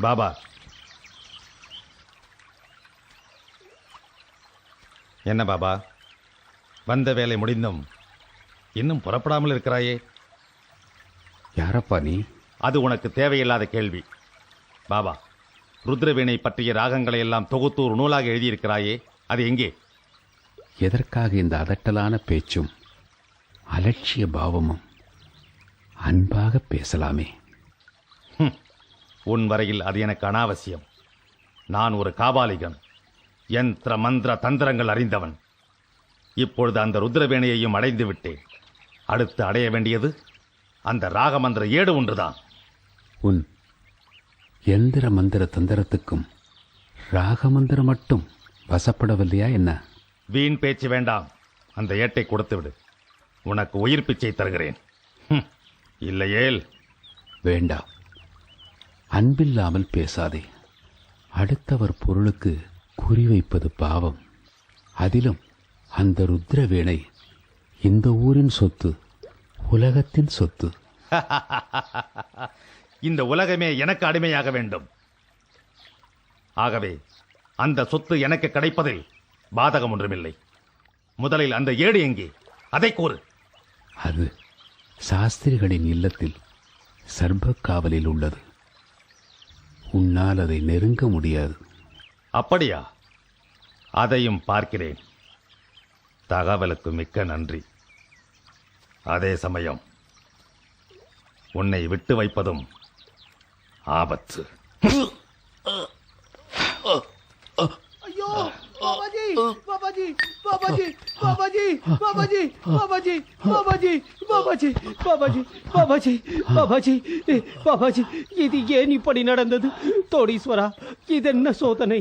பாபா. என்ன பாபா? வந்த வேலை முடிந்தும் இன்னும் புறப்படாமல் இருக்கிறாயே? யாரப்பா நீ? அது உனக்கு தேவையில்லாத கேள்வி. பாபா ருத்ரவீணை பற்றிய ராகங்களை எல்லாம் தொகுத்து ஒரு நூலாக எழுதியிருக்கிறாயே அது எங்கே? எதற்காக இந்த அதட்டலான பேச்சும் அலட்சிய பாவமும் அன்பாக பேசலாமே? உன் வரையில் அது எனக்கு அனாவசியம். நான் ஒரு காபாலிகன். யந்திர மந்திர தந்திரங்கள் அறிந்தவன். இப்பொழுது அந்த ருத்ரவேணையையும் அடைந்து விட்டேன். அடுத்து அடைய வேண்டியது அந்த ராகமந்திர ஏடு ஒன்றுதான். உன் எந்திர மந்திர தந்திரத்துக்கும் ராகமந்திரம் மட்டும் வசப்படவில்லையா என்ன? வீண் பேச்சு வேண்டாம். அந்த ஏட்டை கொடுத்து விடு உனக்கு உயிர் பிச்சை தருகிறேன். இல்லையேல். வேண்டாம். அன்பில்லாமல் பேசாதே. அடுத்தவர் பொருளுக்கு குறிவைப்பது பாவம். அதிலும் அந்த ருத்ரவேணை இந்த ஊரின் சொத்து உலகத்தின் சொத்து. இந்த உலகமே எனக்கு அடிமையாக வேண்டும். ஆகவே அந்த சொத்து எனக்கு கிடைப்பதில் பாதகம் ஒன்றுமில்லை. முதலில் அந்த ஏடு எங்கே? அதை கூறு. அது சாஸ்திரிகளின் இல்லத்தில் சர்ப காவலில் உள்ளது. உன்னால் அதை நெருங்க முடியாது. அப்படியா? அதையும் பார்க்கிறேன். தகவலுக்கு மிக்க நன்றி. அதே சமயம் உன்னை விட்டு வைப்பதும் ஆபத்து. बाबा जी बाबा जी बाबा जी बाबा जी बाबा जी बाबा जी बाबा जी बाबा जी बाबा जी बाबा जी बाबा जी இது ஏன் இப்படி நடந்தது தோடீஸ்வரா இதென்ன சோதனை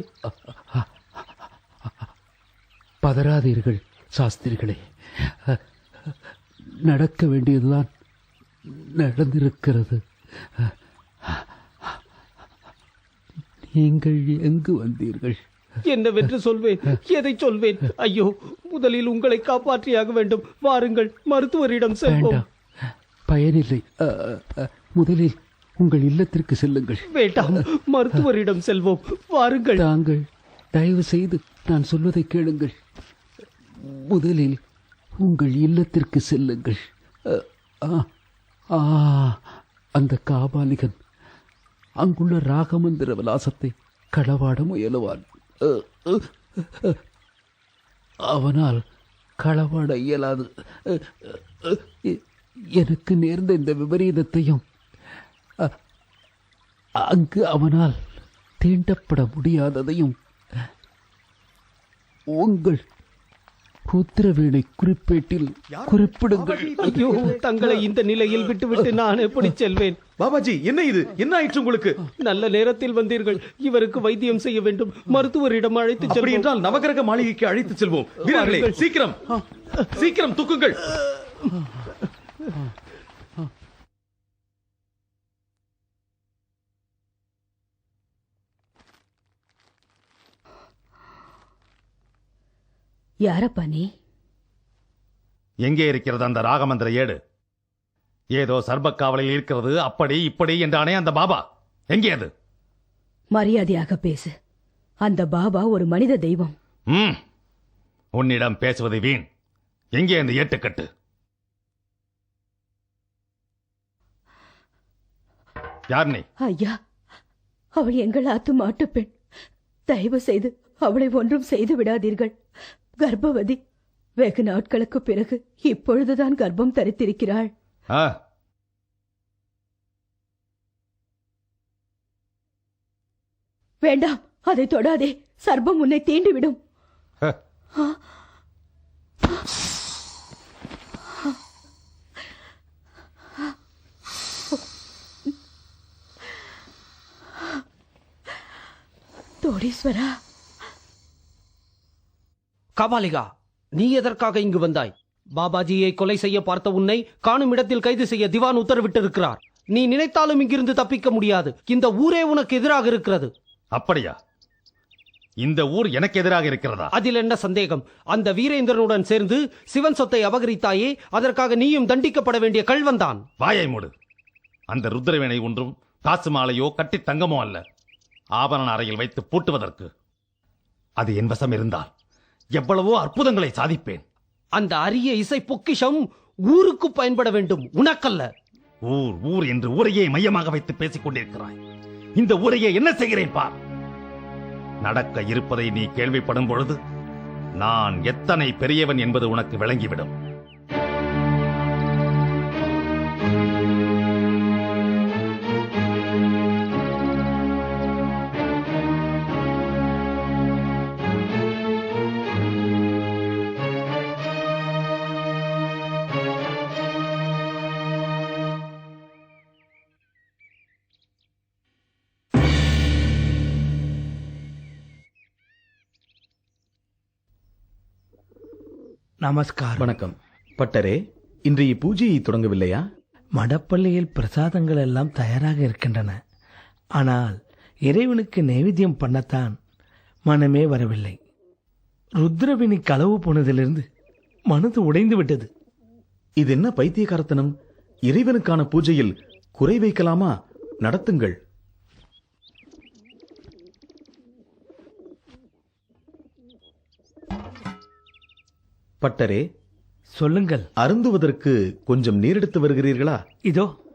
பதறாதீர்கள் சாஸ்திரிகளே நடக்க வேண்டியதுதான் நடந்திருக்கிறது நீங்கள் எங்கு வந்தீர்கள் என்னவென்று சொல்வேன்? எதை சொல்வேன்? ஐயோ முதலில் உங்களை காப்பாற்றியாக வேண்டும். வாருங்கள் மருத்துவரிடம் செல்வோம். பயனில்லை. முதலில் உங்கள் இல்லத்திற்கு செல்லுங்கள். வேண்டாம் மருத்துவரிடம் செல்வோம். வாருங்கள். தாங்கள் தயவு செய்து நான் சொல்வதை கேளுங்கள். முதலில் உங்கள் இல்லத்திற்கு செல்லுங்கள். ஆ, ஆ, அந்த காபாலிகன் அங்குள்ள ராகமந்திர விலாசத்தை களவாட முயலுவான். அவனால் களவாட இயலாது. எனக்கு நேர்ந்த இந்த விபரீதத்தையும் அங்கு அவனால் தீண்டப்பட முடியாததையும் உங்கள் ருத்ரவீணை குறிப்பேட்டில் குறிப்பிடுங்கள். ஐயோ தங்களை இந்த நிலையில் விட்டுவிட்டு நான் எப்படி செல்வேன்? பாபாஜி என்ன இது? என்ன ஆயிற்று உங்களுக்கு? நல்ல நேரத்தில் வந்தீர்கள். இவருக்கு வைத்தியம் செய்ய வேண்டும். மருத்துவரிடம் அழைத்து அப்படி செல்வோம் என்றால் நவகிரக மாளிகைக்கு அழைத்து செல்வோம். வீரர்களே வாருங்கள். சீக்கிரம். சீக்கிரம் தூக்குங்கள். யாரப்பா நீ? எங்கே இருக்கிறது அந்த ராகமந்திர ஏடு? ஏதோ சர்பக்காவலில் இருக்கிறது அப்படி இப்படி என்றானே அந்த பாபா. எங்கே அது? மரியாதையாக பேசு. அந்த பாபா ஒரு மனித தெய்வம். ம். உன்னிடம் பேசுவது வீண். எங்கே அந்த ஏட்டுக்கட்டு? யார் நீ? ஐயா அவள் எங்கள் ஆத்து மாட்டுப் பெண். தயவு செய்து அவளை ஒன்றும் செய்து விடாதீர்கள். கர்ப்பவதி வெகு நாட்களுக்கு பிறகு இப்பொழுதுதான் கர்ப்பம் தரித்திருக்கிறாள். ஆ. வேண்டாம் அதை தொடாதே. சர்ப்பம் உன்னை தீண்டிவிடும். ஹ. தோடீஸ்வரா. கபாலிகா நீ எதற்காக இங்கு வந்தாய்? பாபாஜியை கொலை செய்ய பார்த்த உன்னை காணும் இடத்தில் கைது செய்ய திவான் உத்தரவிட்டிருக்கிறார். நீ நினைத்தாலும் இங்கிருந்து தப்பிக்க முடியாது. இந்த ஊரே உனக்கு எதிராக இருக்கிறது. அப்படியா? இந்த ஊர் எனக்கு எதிராக இருக்கிறதா? அதில் என்ன சந்தேகம்? அந்த வீரேந்திரனுடன் சேர்ந்து சிவன் சொத்தை அபகரித்தாயே அதற்காக நீயும் தண்டிக்கப்பட வேண்டிய கள்வன்தான். வாயை மூடு. அந்த ருத்ரவேணை ஒன்றும் காசு மாலையோ கட்டி தங்கமோ அல்ல. ஆபரண அறையில் வைத்து பூட்டுவதற்கு. அது என் வசம் இருந்தால் எவ்வளவோ அற்புதங்களை சாதிப்பேன். அந்த அரிய இசை பொக்கிஷம் ஊருக்கு பயன்பட வேண்டும். உனக்கல்ல. ஊர் ஊர் என்று ஊரையே மையமாக வைத்து பேசிக் கொண்டிருக்கிறாய். இந்த ஊரையே என்ன செய்கிறேன் பார். நடக்க இருப்பதை நீ கேள்விப்படும் பொழுது நான் எத்தனை பெரியவன் என்பது உனக்கு விளங்கிவிடும். நமஸ்காரம். வணக்கம். பட்டரே இன்றைய பூஜையை தொடங்கவில்லையா? மடப்பள்ளியில் பிரசாதங்கள் எல்லாம் தயாராக இருக்கின்றன. ஆனால் இறைவனுக்கு நைவேத்தியம் பண்ணத்தான் மனமே வரவில்லை. ருத்ரவினி களவு போனதிலிருந்து மனது உடைந்து விட்டது. இது என்ன பைத்தியகாரத்தனம்? இறைவனுக்கான பூஜையில் குறை வைக்கலாமா? நடத்துங்கள். பட்டரே சொல்லுங்கள். அருந்துவதற்கு கொஞ்சம் நீர் எடுத்து வருகிறீர்களா? இதோ.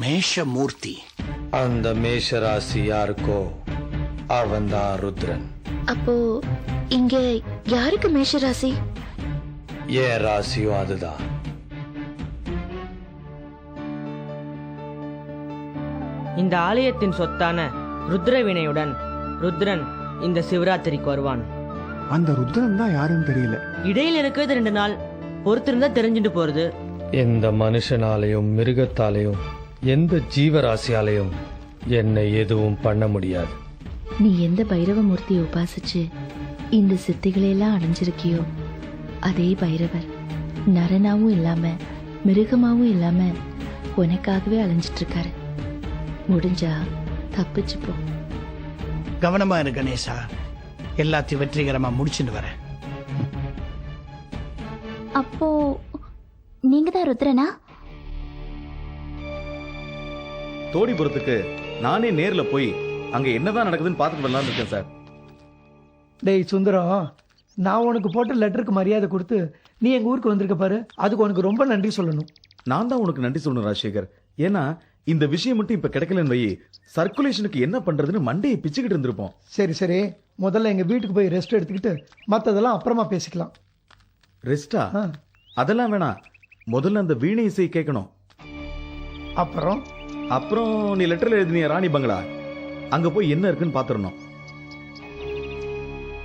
மேஷமூர்த்தி. அந்த மேஷராசி யாருக்கோ? அவன்தான் ருத்ரன். அப்போ இங்க யாருக்கு மேஷராசி? என் ராசியும் அதுதான். இந்த ஆலயத்தின் சொத்தான ருத்ரவினையுடன் ருத்ரன் இந்த சிவராத்திரிக்கு வருவான். அந்த ருத்ரன் தான் யாருன்னு தெரியல. இடையில இருக்கிறது ரெண்டு நாள் பொறுத்திருந்தா தெரிஞ்சுட்டு போறது. எந்த மனுஷனாலையும் மிருகத்தாலையும் எந்த ஜீவராசியாலையும் என்னை எதுவும் பண்ண முடியாது. நீ எந்த பைரவமூர்த்தியை உபாசிச்சு இந்த சித்திகளையெல்லாம் அடைஞ்சிருக்கியோ அதே பைரவர். நரனாவும் இல்லாம மிருகமாவும் இல்லாம உனக்காகவே அலைஞ்சிட்டு இருக்காரு முடிஞ்சா தப்பிச்சு போ. கவனமா இரு கணேசா. எல்லாத்தையும் வெற்றிகரமா முடிச்சுட்டு வரேன். அப்போ நீங்க தான் ருத்ரனா? தோடிபுரத்துக்கு நானே நேர்ல போய் அங்க என்னதான் நடக்குதுன்னு பார்த்துட்டு வரலாம்னு இருக்கேன் சார். டேய் சுந்தரம். நான் உனக்கு போட்ட லெட்டருக்கு மரியாதை கொடுத்து நீ எங்க ஊருக்கு வந்திருக்க பாரு. அதுக்கு உனக்கு ரொம்ப நன்றி சொல்லணும். நான் தான் உனக்கு நன்றி சொல்லணும் ராஜசேகர். ஏன்னா இந்த விஷயம் மட்டும் இப்ப கிடைக்கலன்னு வை சர்க்குலேஷனுக்கு என்ன பண்றதுன்னு மண்டையை பிச்சுக்கிட்டு இருந்திருப்போம். சரி சரி. முதல்ல எங்க வீட்டுக்கு போய் ரெஸ்ட் எடுத்துக்கிட்டு மத்ததெல்லாம் அப்புறமா பேசிக்கலாம். ரெஸ்டா. அதெல்லாம் வேணாம். முதல்ல அந்த வீணை இசை கேட்கணும். அப்புறம்? அப்புறம் நீ லெட்டர்ல எழுதினிய ராணி பங்களா. அங்க போய் என்ன இருக்குன்னு பாத்துறணும்.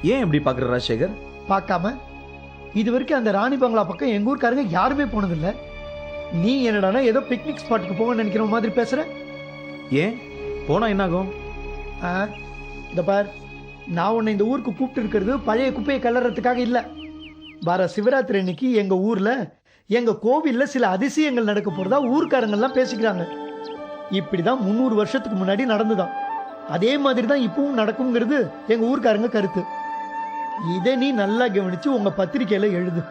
ஏன் இப்படி பாக்குற ராஜசேகர்? பார்க்காம இது வரைக்கும் அந்த ராணி பங்களா பக்கம் எங்க ஊர்க்காரங்க யாருமே போனதில்ல. நீ என்னடானா ஏதோ பிக்னிக் ஸ்பாட்டுக்கு போக நினைக்கிற மாதிரி பேசுற? ஏன்? போனா என்னாகும்? ஆ, இந்த பார் நான் உன்னை இந்த ஊருக்கு கூப்பிட்டு இருக்கிறது பழைய குப்பையை கலறதுக்காக இல்ல. வர சிவராத்திரி அன்னைக்கு எங்க ஊர்ல எங்க கோவில்ல சில அதிசயங்கள் நடக்க போறதா ஊர்க்காரங்க எல்லாம் பேசிக்கிறாங்க. இப்படிதான் முந்நூறு வருஷத்துக்கு முன்னாடி நடந்துதான். அதே மாதிரி தான் இப்பவும் நடக்குங்கிறது எங்க ஊர்க்காரங்க கருத்து. இதை நீ நல்லா கவனிச்சு உங்க பத்திரிக்கையில எழுது.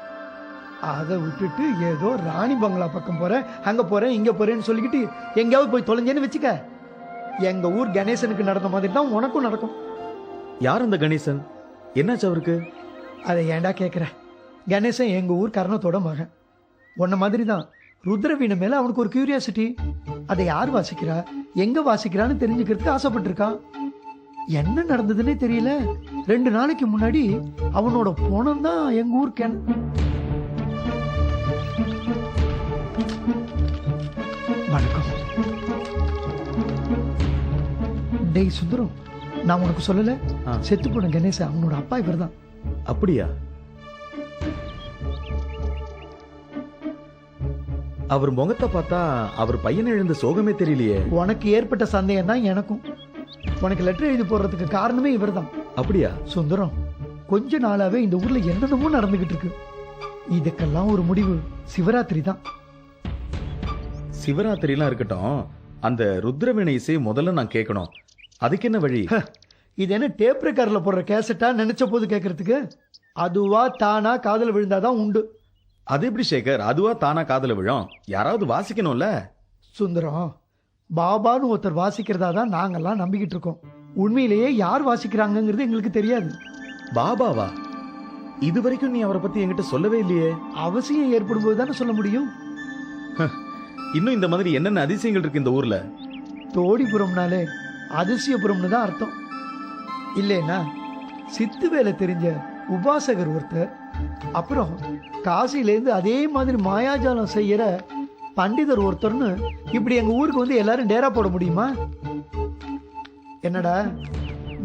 அதை விட்டுட்டு ஏதோ ராணி பங்களா பக்கம் போறேன் அங்க போறேன் இங்க போறேன்னு சொல்லிக்கிட்டு எங்கேயாவது போய் தொலைஞ்சேன்னு வச்சுக்க. எங்க ஊர் கணேசனுக்கு நடந்த மாதிரி தான் உனக்கும் நடக்கும். யார் அந்த கணேசன்? என்னாச்சு அவருக்கு? அதை ஏன்டா கேட்குற கணேசன் எங்க ஊர் கர்ணத்தோட மகன். உன்ன மாதிரி தான். ருத்ரவீணை மேல அவனுக்கு ஒரு கியூரியாசிட்டி அதை யார் வாசிக்கிறா? எங்க வாசிக்கிறான்னு தெரிஞ்சுக்கிறதுக்கு ஆசைப்பட்டிருக்கான். என்ன நடந்ததுன்னே தெரியல. ரெண்டு நாளைக்கு முன்னாடி அவனோட போனம் தான் எங்க ஊர் கென் வணக்கம். டேய் சுந்தரம் நான் உனக்கு சொல்லல. செத்து போன கணேசன் அவனோட அப்பா இவர்தான் அப்படியா? அவர் முகத்தை பார்த்தா அவர் பையன் எழுந்த சோகமே தெரியலையே. உனக்கு ஏற்பட்ட சந்தேகம் தான் எனக்கும். உனக்கு லெட்டர் எழுதி போடுறதுக்கு காரணமே இவர்தான். அப்படியா? சுந்தரம் கொஞ்ச நாளாவே இந்த ஊர்ல என்னென்னமோ நடந்துகிட்டு இருக்கு இதுக்கெல்லாம் ஒரு முடிவு சிவராத்திரி தான். சிவராத்திரிலாம் இருக்கட்டும் அந்த ருத்ரவீணை இசை முதல்ல நான் கேட்கணும். அதுக்கு என்ன வழி? இது என்ன டேப் ரெக்கார்டில் போடுற கேசட்டா நினைச்ச போது கேட்கறதுக்கு? அதுவா தானா காதல் விழுந்தாதான் உண்டு. அது எப்படி சேகர்? அதுவா தானா காதல விழும்? யாராவது வாசிக்கணும்ல? சுந்தரம் பாபான்னு ஒருத்தர் வாசிக்கிறதா தான் நாங்கெல்லாம் நம்பிக்கிட்டு இருக்கோம் உண்மையிலேயே யார் வாசிக்கிறாங்கங்கிறது எங்களுக்கு தெரியாது. பாபாவா? இது வரைக்கும் நீ அவரை பத்தி என்கிட்ட சொல்லவே இல்லையே. அவசியம் ஏற்படும் போது தானே சொல்ல முடியும். இன்னும் இந்த மாதிரி என்னென்ன அதிசயங்கள் இருக்கு இந்த ஊர்ல? தோடிபுரம்னாலே அதிசயபுரம்னு தான் அர்த்தம். இல்லைன்னா சித்து வேலை தெரிஞ்ச உபாசகர் ஒருத்தர் அப்புறம் காசிலேருந்து அதே மாதிரி மாயாஜாலம் செய்யற பண்டிதர் ஒருத்தர்னு இப்படி எங்க ஊருக்கு வந்து எல்லாரும் டேரா போட முடியுமா? என்னடா?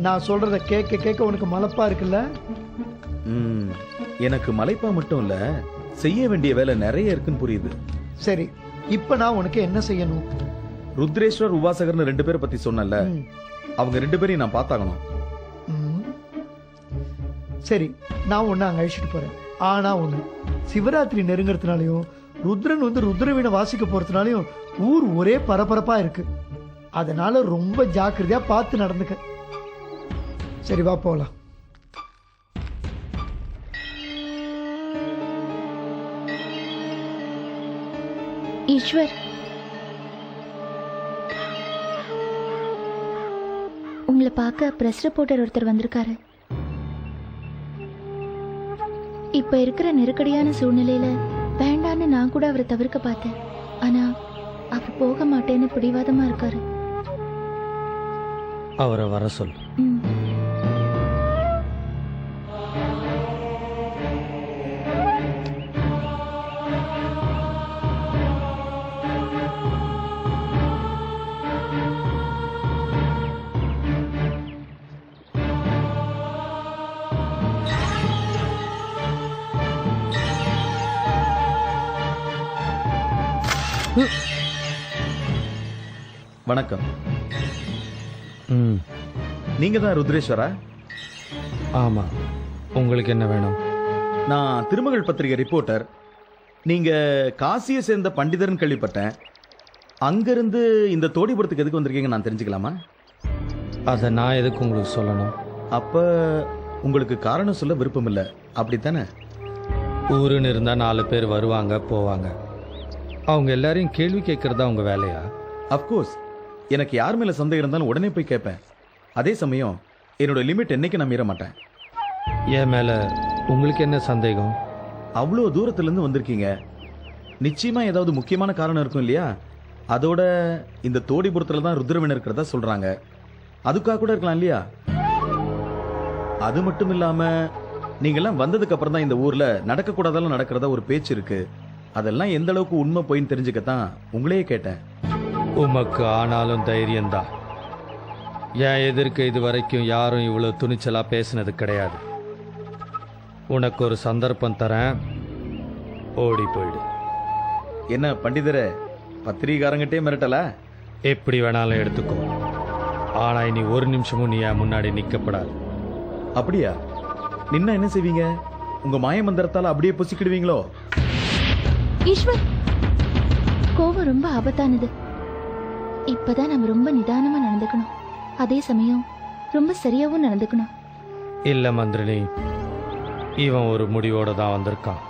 நான் சொல்றத கேட்க கேட்க உனக்கு மலப்பா இருக்குல்ல? ம், எனக்கு மலைப்பா மட்டும் இல்ல செய்ய வேண்டிய வேலை நிறைய இருக்குன்னு புரியுது. சரி இப்ப நான் உனக்கு என்ன செய்யணும்? ருத்ரேஸ்வர் உபாசகர்னு ரெண்டு பேரை பத்தி சொன்னல அவங்க ரெண்டு பேரையும் நான் பார்த்தாகணும். சரி நான் ஒன்று அங்கே அழிச்சிட்டு போறேன். ஆனா ஒன்று சிவராத்திரி நெருங்கிறதுனாலையும் ருத்ரன் வந்து ருத்ரவீணை வாசிக்க போறதுனாலையும் ஊர் ஒரே பரபரப்பா இருக்கு. அதனால ரொம்ப ஜாக்கிரதையா பார்த்து நடந்துக்க. சரி வா போலாம். ஈஸ்வர். உங்களை பார்க்க பிரஸ் ரிப்போர்ட்டர் ஒருத்தர் வந்திருக்காரு. இப்ப இருக்கிற நெருக்கடியான சூழ்நிலையில வேண்டான்னு நான் கூட அவரை தவிர்க்க பார்த்தேன். ஆனா அவர் போக மாட்டேன்னு பிடிவாதமா இருக்காரு. அவரை வர சொல் வணக்கம். நீங்க தான் ருத்ரேஸ்வரா? ஆமாம் உங்களுக்கு என்ன வேணும்? நான் திருமகள் பத்திரிகை ரிப்போர்ட்டர். நீங்க காசியை சேர்ந்த பண்டிதர்னு கேள்விப்பட்டேன். அங்கிருந்து இந்த தோடிபுரத்துக்கு எதுக்கு வந்திருக்கீங்க நான் தெரிஞ்சுக்கலாமா? அதை நான் எதுக்கு உங்களுக்கு சொல்லணும்? அப்ப உங்களுக்கு காரணம் சொல்ல விருப்பம் இல்லை அப்படித்தானே? ஊருன்னு இருந்தால் நாலு பேர் வருவாங்க போவாங்க. அவங்க எல்லாரையும் கேள்வி கேட்குறது அவங்க வேலையா? அஃப்கோர்ஸ் எனக்கு யார் மேல சந்தேகம் இருந்தாலும் உடனே போய் கேட்பேன். அதே சமயம் என்னோட லிமிட் என்னைக்கு நான் மீற மாட்டேன். என் மேலே உங்களுக்கு என்ன சந்தேகம்? அவ்வளோ தூரத்துலேருந்து வந்திருக்கீங்க. நிச்சயமா ஏதாவது முக்கியமான காரணம் இருக்கும் இல்லையா? அதோட இந்த தோடிபுரத்தில் தான் ருத்ரவன் இருக்கிறதா சொல்றாங்க. அதுக்காக கூட இருக்கலாம் இல்லையா? அது மட்டும் இல்லாம நீங்கெல்லாம் வந்ததுக்கு அப்புறம் தான் இந்த ஊர்ல நடக்கக்கூடாதெல்லாம் நடக்கிறதா ஒரு பேச்சு இருக்கு. அதெல்லாம் எந்த அளவுக்கு உண்மை போயின்னு தெரிஞ்சுக்கத்தான் உங்களையே கேட்டேன். உமக்கு ஆனாலும் தைரியம்தான். என் எதிர்க்க இது வரைக்கும் யாரும் இவ்வளோ துணிச்சலாக பேசினது கிடையாது. உனக்கு ஒரு சந்தர்ப்பம் தரேன். ஓடி போயிடு. என்ன பண்டிதரே பத்திரிகாரங்கிட்டே மிரட்டலா? எப்படி வேணாலும் எடுத்துக்கோ. ஆனா இனி ஒரு நிமிஷமும் நீ முன்னாடி நிக்கப்படாது. அப்படியா? நின்னா என்ன செய்வீங்க? உங்க மாய மந்திரத்தால அப்படியே புசிக்கிடுவீங்களோ? ஈஸ்வர் கோவம் ரொம்ப ஆபத்தானது. இப்பதான் நம்ம ரொம்ப நிதானமா நடந்துக்கணும். அதே சமயம் ரொம்ப சரியாவும் நடந்துக்கணும். இல்ல மந்திரினி இவன் ஒரு முடிவோட தான் வந்திருக்கான்.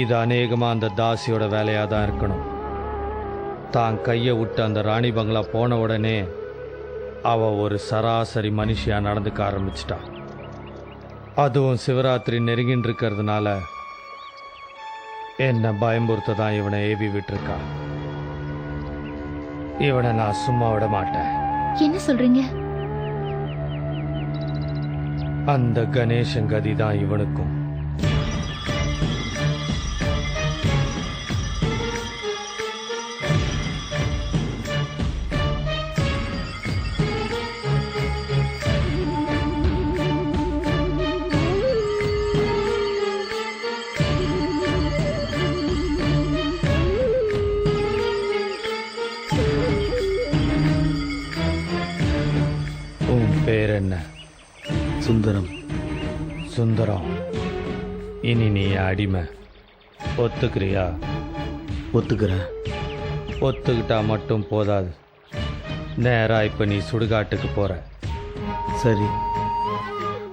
இது அநேகமா அந்த தாசியோட வேலையா தான் இருக்கணும். தான் கையை விட்டு அந்த ராணி பங்களா போன உடனே அவ ஒரு சராசரி மனுஷியா நடந்துக்க ஆரம்பிச்சிட்டா. அதுவும் சிவராத்திரி நெருங்கின்னு இருக்கிறதுனால என்ன பயம்புறுத்த தான் இவனை ஏவி விட்டுருக்கா. இவனை நான் சும்மா விட மாட்டேன். என்ன சொல்றீங்க? அந்த கணேசன் கதி தான் இவனுக்கும். என்ன? சுந்தரம் சுந்தரம் இனி நீ அடிமை. ஒத்துக்கிறியா? ஒத்துக்கிறேன். ஒத்துக்கிட்டா மட்டும் போதாது. நேரா இப்ப நீ சுடுகாட்டுக்கு போற. சரி.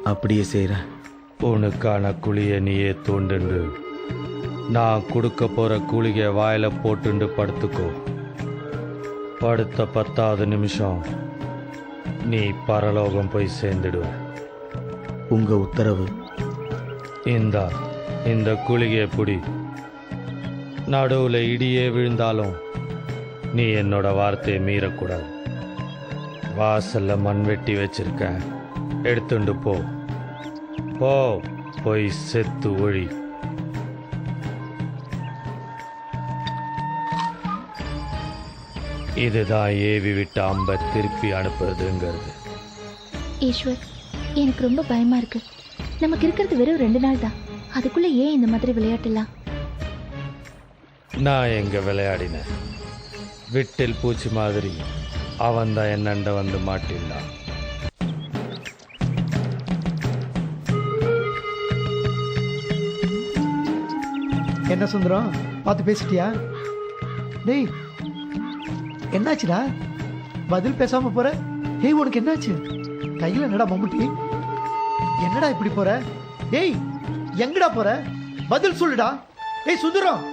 அப்படியே செய்கிறேன் உனக்கான குழியை நீயே தோண்டுண்டு. நான் கொடுக்க போற கூலிகை வாயில போட்டுண்டு படுத்துக்கோ. படுத்த பத்தாவது நிமிஷம். நீ பரலோகம் போய் சேர்ந்துடுவ உங்கள் உத்தரவு. இந்தா இந்த குழிகையை புடி. நடுவில் இடியே விழுந்தாலும் நீ என்னோட வார்த்தையை மீறக்கூடாது. வாசல்ல மண் வெட்டி வச்சிருக்கேன். எடுத்துண்டு போ. போ போய் செத்து ஒழி. இதுதான் ஏவி விட்ட அம்பை திருப்பி அனுப்புறதுங்கிறது. ஈஸ்வர் எனக்கு ரொம்ப பயமா இருக்கு. நமக்கு இருக்கிறது வெறும் ரெண்டு நாள் தான். அதுக்குள்ள ஏன் இந்த மாதிரி விளையாட்டுலாம்? நான் எங்க விளையாடினேன். விட்டில் பூச்சி மாதிரி. அவன் தான் என்னண்ட வந்து மாட்டினான். என்ன சுந்தரம்? பார்த்து பேசிட்டியா? டேய் என்னாச்சுடா? பதில் பேசாம போற? ஏய் உனக்கு என்னாச்சு? கையில என்னடா மம்முட்டி? என்னடா இப்படி போற? ஏய் எங்கடா போற? பதில் சொல்லுடா. ஏய் சுந்தரம்.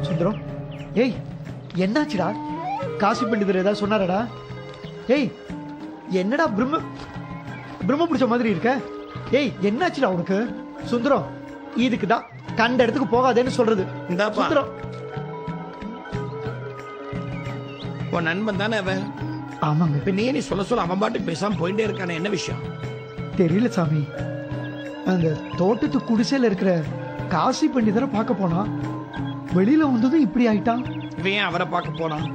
சுந்தரம். ஏய் என்னாச்சுடா? காசி பண்டிதர் ஏதாவது சொன்னாரடா? ஏய் என்னடா பிரம்ம பிரம்ம பிடிச்ச மாதிரி இருக்க? ஏய் என்னாச்சுடா உனக்கு? சுந்தரம் இதுக்கு தான் கண்ட இடத்துக்கு போகாதேன்னு சொல்றது. இந்தாப்பா. சுந்தரம். உன் நண்பன் தானே அவன்? ஆமாங்க. இப்ப நீ நீ சொல்ல சொல்ல அவன் பாட்டுக்கு பேசாம போயிட்டே இருக்கானே என்ன விஷயம்? தெரியல சாமி. அந்த தோட்டத்து குடிசையில இருக்கிற காசி பண்டிதரை பார்க்க போனா வெளியில வந்ததும் இப்படி ஆயிட்டான் இவன் ஏன் அவரை பார்க்க போனான்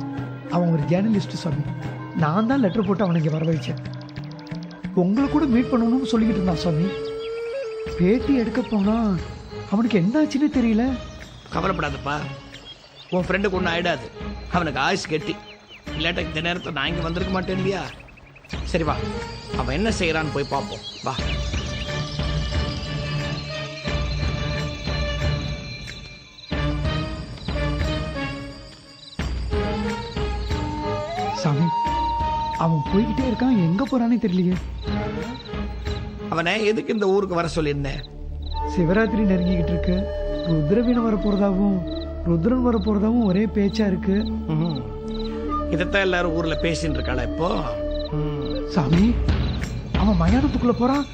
அவன் ஒரு ஜேர்னலிஸ்ட் சாமி. நான் தான் லெட்டர் போட்டு அவனை இங்கே வர வைச்சேன் உங்களை கூட மீட் பண்ணணும்னு சொல்லிக்கிட்டு இருந்தான் சாமி. பேட்டி எடுக்க போனா அவனுக்கு என்ன ஆச்சுன்னு தெரியல. கவலைப்படாதப்பா. உன் ஃப்ரெண்டுக்கு ஒன்றும் ஆயிடாது. அவனுக்கு ஆயுஸ் கெட்டி. இல்லாட்ட இந்த நேரத்தில் நான் இங்கே வந்திருக்க மாட்டேன் இல்லையா? சரி வா. அவன் என்ன செய்யறான்னு போய் பார்ப்போம். வா. சாமி. அவன் போய்கிட்டே இருக்கான் எங்க போறானே தெரியலையே. அவனை எதுக்கு இந்த ஊருக்கு வர சொல்லியிருந்தேன் சிவராத்திரி நெருங்கிக்கிட்டு இருக்கு. ருத்ரவீணம் வர போறதாவும் ருத்ரன் வர போறதாவும் ஒரே பேச்சா இருக்கு. இதைத்தான் எல்லாரும் ஊர்ல பேசிட்டு இருக்காளா இப்போ. சாமி அவன் மயானத்துக்குள்ள போறான்.